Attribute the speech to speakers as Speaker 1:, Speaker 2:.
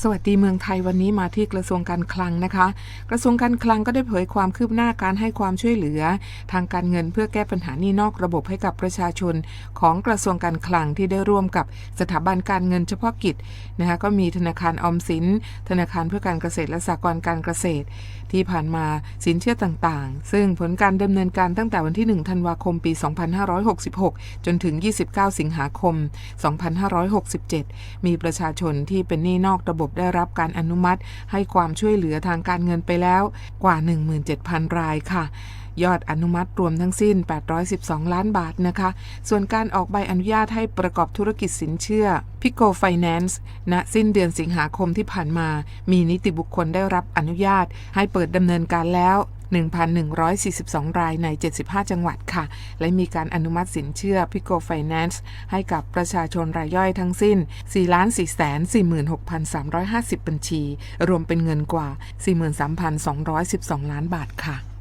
Speaker 1: สวัสดีเมืองไทยวันนี้มาที่กระทรวงการคลังนะคะ กระทรวงการคลังก็ได้เผยความคืบหน้าการให้ความช่วยเหลือ ทางการเงินเพื่อแก้ปัญหาหนี้นอกระบบให้กับประชาชน ของกระทรวงการคลังที่ได้ร่วมกับสถาบันการเงินเฉพาะกิจนะคะก็มีธนาคารออมสิน ธนาคารเพื่อการเกษตรและสหกรณ์การเกษตร ที่ผ่านมาสินเชื่อต่างๆ ซึ่งผลการดำเนินการตั้งแต่วันที่ 1 ธันวาคมปี 2566 จนถึง 29 สิงหาคม 2567 มีประชาชนที่เป็นหนี้นอกระบบได้รับการอนุมัติ ให้ความช่วยเหลือทางการเงินไปแล้วกว่า 17,000 รายค่ะยอดอนุมัติรวมทั้งสิ้น 812 ล้านบาทนะคะ ส่วนการออกใบอนุญาตให้ประกอบธุรกิจสินเชื่อ Pico Finance ณ สิ้นเดือนสิงหาคมที่ผ่านมา มีนิติบุคคลได้รับอนุญาตให้เปิดดำเนินการแล้ว 1,142 รายใน 75 จังหวัดค่ะ และมีการอนุมัติสินเชื่อพิโกไฟแนนซ์ให้กับประชาชนรายย่อยทั้งสิ้น 4,446,350 บัญชี รวมเป็นเงินกว่า 43,212 ล้านบาทค่ะ